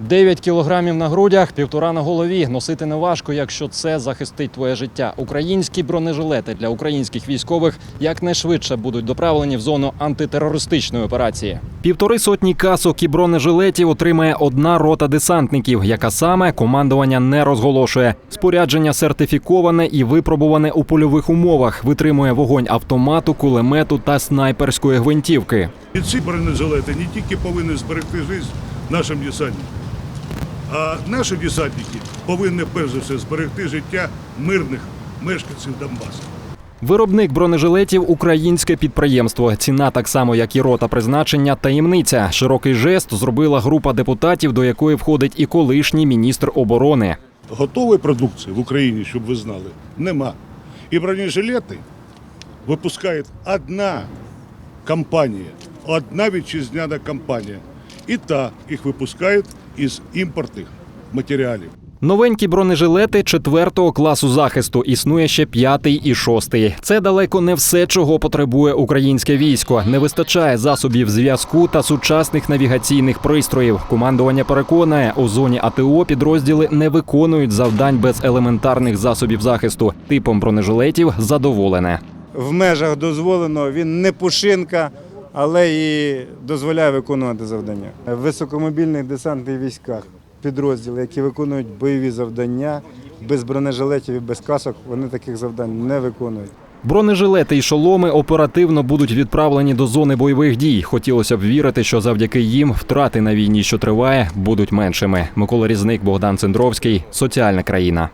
9 кілограмів на грудях, півтора на голові. Носити не важко, якщо це захистить твоє життя. Українські бронежилети для українських військових якнайшвидше будуть доправлені в зону антитерористичної операції. Півтори сотні касок і бронежилетів отримає одна рота десантників, яка саме командування не розголошує. Спорядження сертифіковане і випробуване у польових умовах. Витримує вогонь автомату, кулемету та снайперської гвинтівки. І ці бронежилети не тільки повинні зберегти життя нашим десантникам, а наші десантники повинні перш за все зберегти життя мирних мешканців Донбасу. Виробник бронежилетів українське підприємство. Ціна так само, як і рота призначення, таємниця. Широкий жест зробила група депутатів, до якої входить і колишній міністр оборони. Готової продукції в Україні, щоб ви знали, нема. І бронежилети випускає одна компанія, одна вітчизняна компанія. І та їх випускає із імпортних матеріалів. Новенькі бронежилети четвертого класу захисту існує ще п'ятий і шостий. Це далеко не все, чого потребує українське військо. Не вистачає засобів зв'язку та сучасних навігаційних пристроїв. Командування переконає, у зоні АТО підрозділи не виконують завдань без елементарних засобів захисту. Типом бронежилетів задоволене. в межах дозволеного. Він не пушинка, але і дозволяє виконувати завдання. Високомобільних десантних військах підрозділи, які виконують бойові завдання без бронежилетів і без касок, вони таких завдань не виконують. Бронежилети й шоломи оперативно будуть відправлені до зони бойових дій. Хотілося б вірити, що завдяки їм втрати на війні, що триває, будуть меншими. Микола Різник, Богдан Цендровський, соціальна країна.